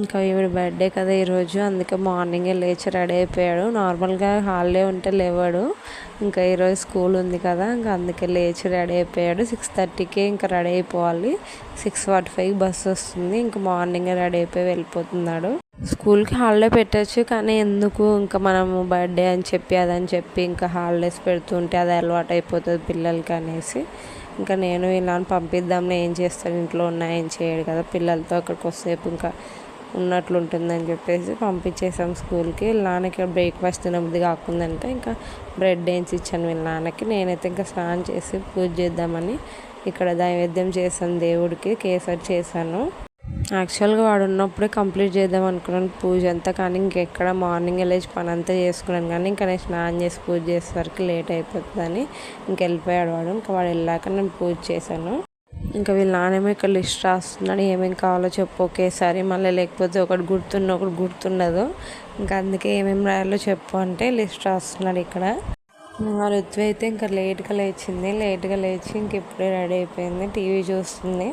ఇంకా ఈవిడ బర్త్డే కదా ఈరోజు అందుకే మార్నింగే లేచి రెడీ అయిపోయాడు. నార్మల్గా హాలిడే ఉంటే లేవాడు. ఇంకా ఈరోజు స్కూల్ ఉంది కదా ఇంకా అందుకే లేచి రెడీ అయిపోయాడు. సిక్స్ థర్టీకే ఇంకా రెడీ అయిపోవాలి. సిక్స్ ఫార్టీ ఫైవ్ బస్సు వస్తుంది ఇంకా మార్నింగే రెడీ అయిపోయి వెళ్ళిపోతున్నాడు. స్కూల్కి హాలిడే పెట్టచ్చు కానీ ఎందుకు? ఇంకా మనము బర్త్డే అని చెప్పి అదని చెప్పి ఇంకా హాలిడేస్ పెడుతుంటే అది అలవాటు అయిపోతుంది పిల్లలకి అనేసి. ఇంకా నేను ఇలా పంపిద్దాం ఏం చేస్తాను ఇంట్లో ఉన్నా ఏం చేయడు కదా పిల్లలతో అక్కడికి వస్తేపు ఇంకా ఉన్నట్లు ఉంటుందని చెప్పేసి పంపించేసాం స్కూల్కి. నాన్నకి బ్రేక్ఫాస్ట్ తినబుద్ధి కాకుందంటే. ఇంకా బ్రెడ్ వేయించి ఇచ్చాను వీళ్ళ నాన్నకి. నేనైతే ఇంకా స్నానం చేసి పూజ చేద్దామని ఇక్కడ నైవేద్యం చేశాను దేవుడికి కేసరి చేశాను. యాక్చువల్గా వాడు ఉన్నప్పుడే కంప్లీట్ చేద్దాం అనుకున్నాను పూజ అంతా కానీ ఇంకెక్కడ మార్నింగ్ లేచి పని అంతా చేసుకున్నాను. కానీ ఇంకా నేను స్నానం చేసి పూజ చేసేసరికి లేట్ అయిపోతుందని ఇంక వెళ్ళిపోయాడు వాడు. ఇంకా వాడు వెళ్ళాక నేను పూజ చేశాను. ఇంకా వీళ్ళ నానేమో ఇక్కడ లిస్ట్ రాస్తున్నాడు ఏమేమి కావాలో చెప్పు. ఒకేసారి మళ్ళీ లేకపోతే ఒకటి గుర్తున్న ఒకటి గుర్తుండదు. ఇంకా అందుకే ఏమేమి రాయాలో చెప్పు అంటే లిస్ట్ రాస్తున్నాడు ఇక్కడ. ఆ అయితే ఇంకా లేట్గా లేచింది. లేట్గా లేచి ఇంక ఇప్పుడే రెడీ అయిపోయింది. టీవీ చూస్తుంది.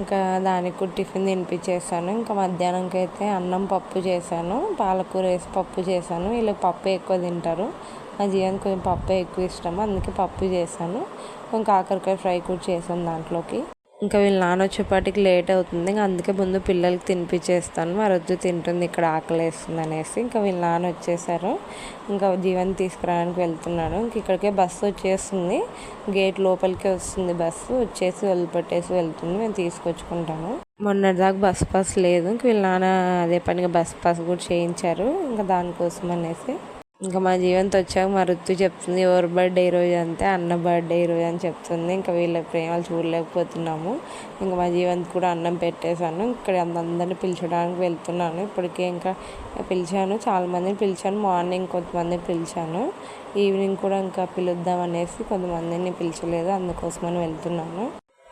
ఇంకా దానికి కూడా టిఫిన్ తినిపించేసాను ఇంకా మధ్యాహ్నంకి అయితే అన్నం పప్పు చేశాను. పాలకూర వేసి పప్పు చేశాను. వీళ్ళు పప్పు ఎక్కువ తింటారు. మా జీవన్ కొంచెం పప్పు ఎక్కువ ఇష్టం. అందుకే పప్పు చేశాను. ఇంకా కాకరకాయ ఫ్రై కూడా చేసాం దాంట్లోకి. ఇంకా వీళ్ళ నాన్న వచ్చేపాటికి లేట్ అవుతుంది. ఇంకా అందుకే ముందు పిల్లలకి తినిపించేస్తాను మరొద్దు తింటుంది ఇక్కడ ఆకలి వేస్తుంది అనేసి. ఇంకా వీళ్ళ నాన్న వచ్చేసారు. ఇంకా జీవన్ తీసుకురావడానికి వెళ్తున్నాడు. ఇంక ఇక్కడికే బస్సు వచ్చేస్తుంది. గేట్ లోపలికి వస్తుంది బస్సు. వచ్చేసి వదిలిపెట్టేసి వెళ్తుంది. మేము తీసుకొచ్చుకుంటాము. మొన్నటిదాకా బస్ పాస్ లేదు. ఇంక వీళ్ళ నాన్న అదే పనిగా బస్ పాస్ కూడా చేయించారు. ఇంకా దానికోసం అనేసి ఇంకా మా జీవంతో వచ్చాక మా రుత్తు చెప్తుంది ఎవరి బర్త్డే ఈరోజు అంతే అన్న బర్త్డే ఈరోజు అని చెప్తుంది. ఇంకా వీళ్ళ ప్రేమలు చూడలేకపోతున్నాము. ఇంకా మా జీవంత్ కూడా అన్నం పెట్టేశాను. ఇక్కడ అందరిని పిలిచడానికి వెళ్తున్నాను. ఇప్పటికే ఇంకా పిలిచాను. చాలామందిని పిలిచాను. మార్నింగ్ కొంతమందిని పిలిచాను. ఈవినింగ్ కూడా ఇంకా పిలుద్దాం అనేసి కొంతమందిని పిలిచలేదు. అందుకోసమని వెళ్తున్నాను.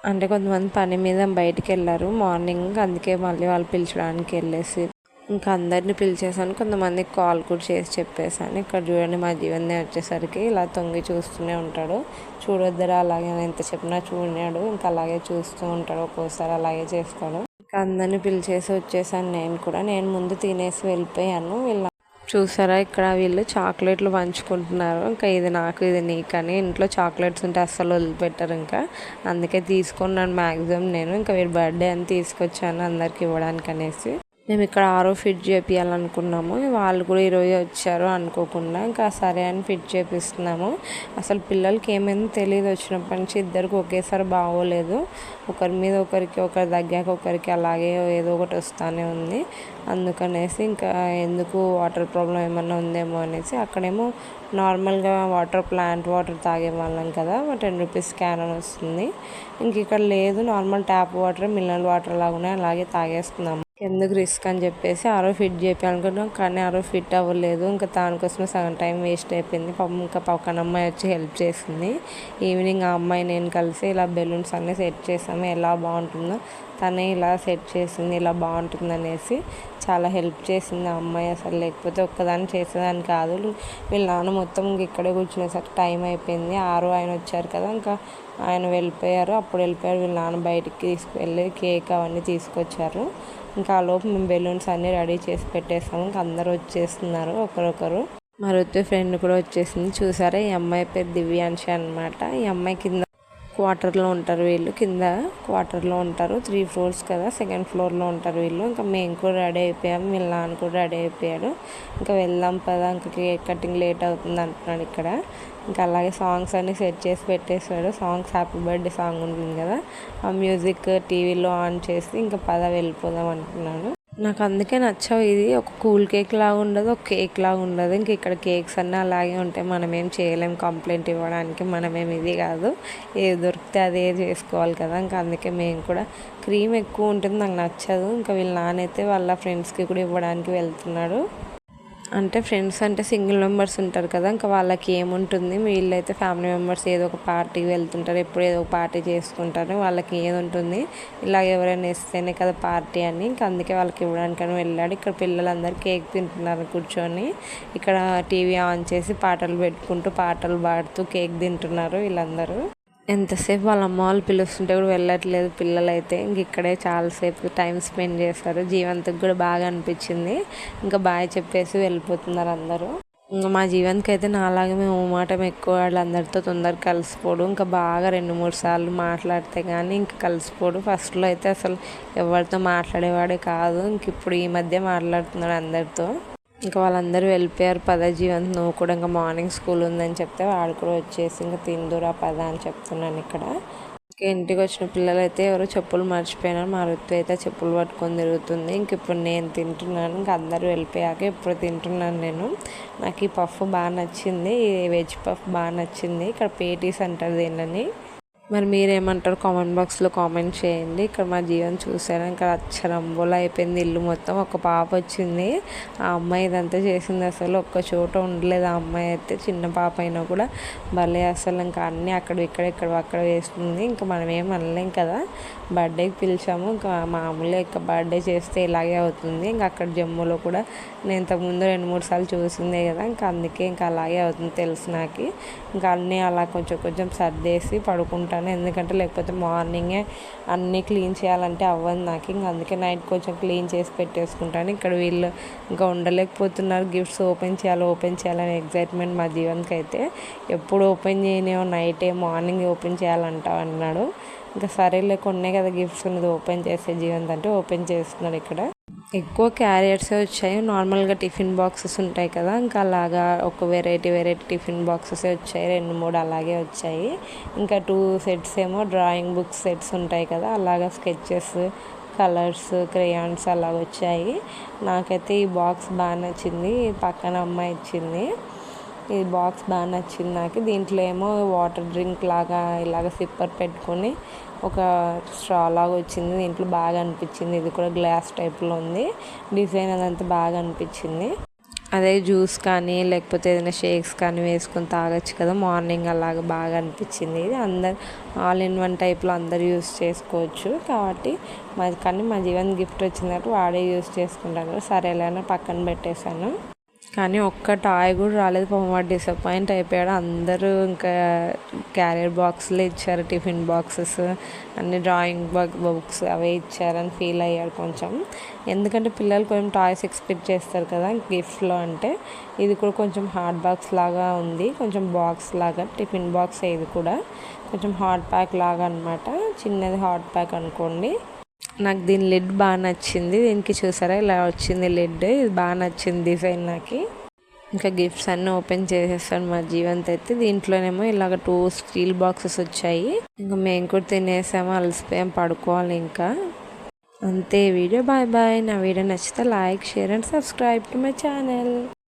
అంటే కొంతమంది పని మీద బయటికి వెళ్ళారు మార్నింగ్. అందుకే మళ్ళీ వాళ్ళు పిలిచడానికి వెళ్ళేసి ఇంకా అందరిని పిలిచేసాను. కొంతమందికి కాల్ కూడా చేసి చెప్పేశాను ఇక్కడ చూడండి మా జీవన్నే వచ్చేసరికి ఇలా తొంగి చూస్తూనే ఉంటాడు. చూడొద్దరా అలాగే ఎంత చెప్పినా చూడాడు. ఇంకా అలాగే చూస్తూ ఉంటాడు. ఒక్కోసారి అలాగే చేస్తాడు. ఇంకా అందరిని పిలిచేసి వచ్చేసాను నేను కూడా. నేను ముందు తినేసి వెళ్ళిపోయాను. వీళ్ళ చూసారా ఇక్కడ వీళ్ళు చాక్లెట్లు పంచుకుంటున్నారు. ఇంకా ఇది నాకు ఇది నీకని. ఇంట్లో చాక్లెట్స్ ఉంటే అస్సలు వదిలిపెట్టారు ఇంకా. అందుకే తీసుకున్నాను మ్యాక్సిమం నేను ఇంకా వీళ్ళు బర్త్డే అని తీసుకొచ్చాను అందరికి ఇవ్వడానికి అనేసి. మేము ఇక్కడ ఆరో ఫిట్ చేపియాలనుకున్నాము. వాళ్ళు కూడా ఈరోజు వచ్చారు అనుకోకుండా ఇంకా సరే అని ఫిట్ చేపిస్తున్నాము. అసలు పిల్లలకి ఏమైందో తెలియదు వచ్చినప్పటి నుంచి ఇద్దరికి ఒకేసారి బాగోలేదు. ఒకరి మీద ఒకరికి ఒకరి దగ్గాక ఒకరికి అలాగే ఏదో ఒకటి వస్తూనే ఉంది. అందుకనేసి ఇంకా ఎందుకు వాటర్ ప్రాబ్లం ఏమన్నా ఉందేమో అనేసి అక్కడేమో నార్మల్గా వాటర్ ప్లాంట్ వాటర్ తాగే వాళ్ళం కదా టెన్ రూపీస్ క్యాన్ అని వస్తుంది. ఇంక ఇక్కడ లేదు normal tap water mineral water లాగానే అలాగే తాగేస్తున్నాము. ఎందుకు రిస్క్ అని చెప్పేసి ఆరో ఫిట్ చేయాలనుకున్నాం కానీ ఆరో ఫిట్ అవ్వలేదు. ఇంకా దానికోసమే సగం టైం వేస్ట్ అయిపోయింది. పాపం ఇంకా పక్కన అమ్మాయి వచ్చి హెల్ప్ చేసింది. ఈవినింగ్ ఆ అమ్మాయి నేను కలిసి ఇలా బెలూన్స్ అన్నీ సెట్ చేసాము. ఎలా బాగుంటుందో తనే ఇలా సెట్ చేసింది ఇలా బాగుంటుంది అనేసి చాలా హెల్ప్ చేసింది ఆ అమ్మాయి అసలు. లేకపోతే ఒక్కదాన్ని చేసేదాన్ని కాదు. వీళ్ళ నాన్న మొత్తం ఇక్కడే కూర్చునేసరికి టైం అయిపోయింది. ఆరు ఆయన వచ్చారు కదా ఇంకా ఆయన వెళ్ళిపోయారు. అప్పుడు వెళ్ళిపోయారు. వీళ్ళ నాన్న బయటికి తీసుకువెళ్ళి కేక్ అవన్నీ తీసుకొచ్చారు. ఇంకా ఆ లోపు మేము బెలూన్స్ అన్నీ రెడీ చేసి పెట్టేస్తాము. ఇంకా అందరూ వచ్చేస్తున్నారు ఒకరొకరు. మరొత్తి ఫ్రెండ్ కూడా వచ్చేసింది. చూసారా ఈ అమ్మాయి పేరు దివ్యాంశ అనమాట ఈ అమ్మాయి కింద క్వార్టర్లో ఉంటారు వీళ్ళు. కింద క్వార్టర్లో ఉంటారు. త్రీ ఫ్లోర్స్ కదా సెకండ్ ఫ్లోర్లో ఉంటారు వీళ్ళు. ఇంకా మేము కూడా రెడీ అయిపోయాము వీళ్ళ నాన్న కూడా రెడీ అయిపోయాడు. ఇంకా వెళ్దాం పదా ఇంకా కేక్ కటింగ్ లేట్ అవుతుంది అంటున్నాడు ఇక్కడ. ఇంకా అలాగే సాంగ్స్ అన్నీ సెట్ చేసి పెట్టేశాడు. సాంగ్స్ హ్యాపీ బర్త్డే సాంగ్ ఉంటుంది కదా ఆ మ్యూజిక్ టీవీలో ఆన్ చేసి ఇంకా పద వెళ్ళిపోదాం అంటున్నాను నాకు అందుకే నచ్చవు. ఇది ఒక కూల్ కేక్ లాగా ఉండదు ఒక కేక్ లాగా ఉండదు. ఇంక ఇక్కడ కేక్స్ అన్నీ అలాగే ఉంటాయి. మనమేం చేయలేం. కంప్లైంట్ ఇవ్వడానికి మనమేం ఇది కాదు. ఏది దొరికితే అదే చేసుకోవాలి కదా. ఇంకా అందుకే మేము కూడా క్రీమ్ ఎక్కువ ఉంటుంది. నాకు నచ్చదు. ఇంకా వీళ్ళ నానైతే వాళ్ళ ఫ్రెండ్స్కి కూడా ఇవ్వడానికి వెళ్తున్నాడు అంటే ఫ్రెండ్స్ అంటే సింగిల్ మెంబర్స్ ఉంటారు కదా ఇంకా వాళ్ళకి ఏముంటుంది? వీళ్ళైతే ఫ్యామిలీ మెంబర్స్ ఏదో ఒక పార్టీకి వెళ్తుంటారు ఎప్పుడు ఏదో ఒక పార్టీ చేసుకుంటారు వాళ్ళకి ఏది ఉంటుంది ఇలా ఎవరైనా ఇస్తేనే కదా పార్టీ అని ఇంకా అందుకే వాళ్ళకి ఇవ్వడానికని వెళ్ళాడు. ఇక్కడ పిల్లలందరూ కేక్ తింటున్నారు కూర్చొని ఇక్కడ టీవీ ఆన్ చేసి పాటలు పెట్టుకుంటూ పాటలు పాడుతూ కేక్ తింటున్నారు వీళ్ళందరూ. ఎంతసేపు వాళ్ళ అమ్మ వాళ్ళు పిలుస్తుంటే కూడా వెళ్ళట్లేదు పిల్లలైతే. ఇంక ఇక్కడే చాలాసేపు టైం స్పెండ్ చేస్తారు జీవంత్కి కూడా బాగా అనిపించింది. ఇంకా బాయ్ చెప్పేసి వెళ్ళిపోతున్నారు అందరూ. ఇంకా మా జీవన్కి అయితే నాలాగే మేము మాట ఎక్కువ వాళ్ళందరితో తొందరగా కలిసిపోడు ఇంకా బాగా రెండు మూడు సార్లు మాట్లాడితే కానీ ఇంకా కలిసిపోడు ఫస్ట్లో అయితే అసలు ఎవరితో మాట్లాడేవాడే కాదు. ఇంక ఇప్పుడు ఈ మధ్య మాట్లాడుతున్నాడు అందరితో. ఇంకా వాళ్ళందరూ వెళ్ళిపోయారు. పద జీవంత్ నువ్వు కూడా ఇంకా మార్నింగ్ స్కూల్ ఉందని చెప్తే వాడు కూడా వచ్చేసి ఇంకా తిందురా పద అని చెప్తున్నాను ఇక్కడ. ఇంకా ఇంటికి వచ్చిన పిల్లలు అయితే ఎవరో చెప్పులు మర్చిపోయినారు. మా ఋతు అయితే చెప్పులు పట్టుకొని తిరుగుతుంది. ఇంక ఇప్పుడు నేను తింటున్నాను. ఇంకా అందరూ వెళ్ళిపోయాక ఇప్పుడు తింటున్నాను నేను. నాకు ఈ పఫ్ బాగా నచ్చింది. ఈ వెజ్ పఫ్ బాగా నచ్చింది. ఇక్కడ పేటీస్ అంటారు దీనిని. మరి మీరేమంటారు? కామెంట్ బాక్స్లో కామెంట్ చేయండి. ఇక్కడ మా జీవన్ చూసాను ఇక్కడ అచ్చరంబోలా అయిపోయింది ఇల్లు మొత్తం. ఒక పాప వచ్చింది. ఆ అమ్మాయి ఇదంతా చేసింది అసలు. ఒక్క చోట ఉండలేదు ఆ అమ్మాయి అయితే. చిన్న పాప అయినా కూడా భలే అసలు. ఇంకా అన్నీ అక్కడ ఇక్కడ ఇక్కడ అక్కడ వేస్తుంది. ఇంకా మనం ఏం అనలేం కదా. బర్త్డేకి పిలిచాము. ఇంకా మామూలుగా ఇంకా బర్త్డే చేస్తే ఇలాగే అవుతుంది. ఇంకా అక్కడ జమ్మూలో కూడా నేను ఇంతకుముందు రెండు మూడు సార్లు చూసిందే కదా. ఇంకా అందుకే ఇంకా అలాగే అవుతుంది తెలుసు నాకు. ఇంకా అన్నీ అలా కొంచెం కొంచెం సర్దేసి పడుకుంటాను. చేస్తాను ఎందుకంటే లేకపోతే మార్నింగే అన్నీ క్లీన్ చేయాలంటే అవ్వదు నాకు. ఇంకా అందుకే నైట్ కొంచెం క్లీన్ చేసి పెట్టేసుకుంటాను. ఇక్కడ వీళ్ళు ఇంకా ఉండలేకపోతున్నారు. గిఫ్ట్స్ ఓపెన్ చేయాలి ఓపెన్ చేయాలని ఎగ్జైట్మెంట్ మా జీవన్కి అయితే ఎప్పుడు ఓపెన్ చేయనేమో నైటే మార్నింగ్ ఓపెన్ చేయాలంటావు అన్నాడు. ఇంకా సరేలే కొన్నే కదా గిఫ్ట్స్ ఉన్నది ఓపెన్ చేసే జీవంత్ అంటే ఓపెన్ చేస్తున్నాడు ఇక్కడ. ఎక్కువ క్యారియర్సే వచ్చాయి. నార్మల్గా టిఫిన్ బాక్సెస్ ఉంటాయి కదా ఇంకా అలాగా ఒక వెరైటీ వెరైటీ టిఫిన్ బాక్సెస్ వచ్చాయి. రెండు మూడు అలాగే వచ్చాయి. ఇంకా టూ సెట్స్ ఏమో డ్రాయింగ్ బుక్స్ సెట్స్ ఉంటాయి కదా అలాగా స్కెచెస్ కలర్స్ క్రేయాన్స్ అలా వచ్చాయి. నాకైతే ఈ బాక్స్ బాగా నచ్చింది. పక్కన అమ్మాయి ఇచ్చింది. ఈ బాక్స్ బాగా నచ్చింది. నాకు దీంట్లో ఏమో వాటర్ డ్రింక్ లాగా ఇలాగ సిప్పర్ పెట్టుకొని ఒక స్ట్రా లాగా వచ్చింది. దీంట్లో బాగా అనిపించింది. ఇది కూడా గ్లాస్ టైప్లో ఉంది. డిజైన్ అదంతా బాగా అనిపించింది. అదే జ్యూస్ కానీ లేకపోతే ఏదైనా షేక్స్ కానీ వేసుకొని తాగొచ్చు కదా. మార్నింగ్ అలాగ బాగా అనిపించింది. ఇది అందరు ఆల్ ఇన్ వన్ టైప్లో అందరు యూస్ చేసుకోవచ్చు. కాబట్టి మా కానీ మా జీవన్ గిఫ్ట్ వచ్చిందంటే వాడే యూస్ చేసుకుంటాను సరే పక్కన పెట్టేశాను. కానీ ఒక్క టాయ్ కూడా రాలేదు. పాపం వాడు డిసప్పాయింట్ అయిపోయాడు. అందరూ ఇంకా క్యారియర్ బాక్స్లో ఇచ్చారు టిఫిన్ బాక్సెస్ అన్ని డ్రాయింగ్ బుక్స్ అవే ఇచ్చారని ఫీల్ అయ్యాడు కొంచెం. ఎందుకంటే పిల్లలు కొంచెం టాయ్స్ ఎక్స్పెక్ట్ చేస్తారు కదా గిఫ్ట్లో అంటే. ఇది కూడా కొంచెం హార్డ్ బాక్స్ లాగా ఉంది. కొంచెం బాక్స్ లాగా టిఫిన్ బాక్స్ ఇది కూడా. కొంచెం హాట్ ప్యాక్ లాగా అనమాట చిన్నది హాట్ ప్యాక్ అనుకోండి. నాకు దీని లెడ్ బాగా నచ్చింది. దీనికి చూసారా? ఇలా వచ్చింది లెడ్. ఇది బాగా నచ్చింది డిజైన్ నాకు. ఇంకా గిఫ్ట్స్ అన్నీ ఓపెన్ చేసేస్తాను మా జీవంత్ అయితే. దీంట్లోనేమో ఇలాగ టూ స్టీల్ బాక్సెస్ వచ్చాయి. ఇంకా మేము కూడా తినేసాము అలసిపోయాం పడుకోవాలి ఇంకా. అంతే వీడియో. Bye bye. నా వీడియో నచ్చితే like share and subscribe to my channel.